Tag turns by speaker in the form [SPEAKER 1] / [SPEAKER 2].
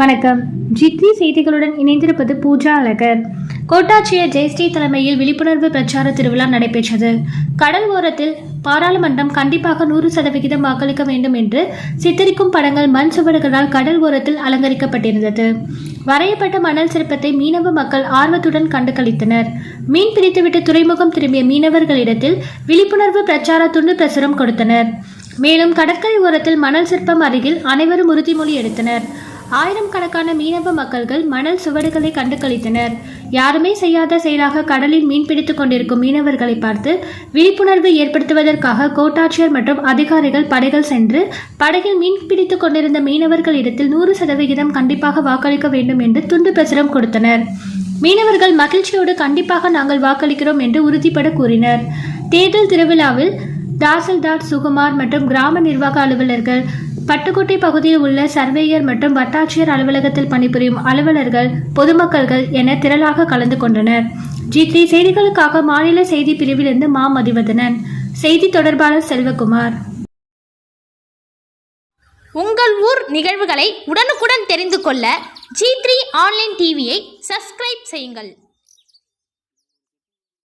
[SPEAKER 1] வணக்கம். ஜித்னி செய்திகளுடன் இணைந்திருப்பது பூஜா அழகர். கோட்டாட்சியர் ஜெயஸ்ரீ தலைமையில் விழிப்புணர்வு பிரச்சார திருவிழா நடைபெற்றது. கடல் ஓரத்தில் பாராளுமன்றம் கண்டிப்பாக நூறு சதவிகிதம் வாக்களிக்க வேண்டும் என்று சித்தரிக்கும் படங்கள் மண் சுவடுகளால் கடல் ஓரத்தில் அலங்கரிக்கப்பட்டிருந்தது. வரையப்பட்ட மணல் சிற்பத்தை மீனவ மக்கள் ஆர்வத்துடன் கண்டு கழித்தனர் மீன் பிடித்துவிட்டு துறைமுகம் திரும்பிய மீனவர்களிடத்தில் விழிப்புணர்வு பிரச்சார துண்டு பிரசுரம் கொடுத்தனர். மேலும் கடற்கரை ஓரத்தில் மணல் சிற்பம் அருகில் அனைவரும் உறுதிமொழி எடுத்தனர். ஆயிரம் கணக்கான மீனவ மக்கள்கள் மணல் சுவடுகளை கண்டு கழித்தனர் யாருமே செய்யாத செயலாக கடலில் மீன் பிடித்துக் கொண்டிருக்கும் மீனவர்களை பார்த்து விழிப்புணர்வு ஏற்படுத்துவதற்காக கோட்டாட்சியர் மற்றும் அதிகாரிகள் படைகள் சென்று படகில் மீன் பிடித்துக் கொண்டிருந்த மீனவர்களிடத்தில் நூறு சதவிகிதம் கண்டிப்பாக வாக்களிக்க வேண்டும் என்று துண்டு பிரசுரம் கொடுத்தனர். மீனவர்கள் மகிழ்ச்சியோடு கண்டிப்பாக நாங்கள் வாக்களிக்கிறோம் என்று உறுதிபட கூறினர். தேர்தல் திருவிழாவில் தாசில்தார் சுகுமார் மற்றும் கிராம நிர்வாக அலுவலர்கள் பட்டுக்கோட்டை பகுதியில் உள்ள சர்வேயர் மற்றும் வட்டாட்சியர் அலுவலகத்தில் பணிபுரியும் அலுவலர்கள் பொதுமக்கள்கள் என திரளாக கலந்து கொண்டனர். ஜி த்ரீ செய்திகளுக்காக மாநில செய்தி பிரிவிலிருந்து மா. மதிவதனன். செய்தி தொடர்பாளர் செல்வகுமார்.
[SPEAKER 2] உங்கள் ஊர் நிகழ்வுகளை உடனுக்குடன் தெரிந்து கொள்ள ஜி த்ரீ ஆன்லைன் டிவியை சப்ஸ்கிரைப் செய்யுங்கள்.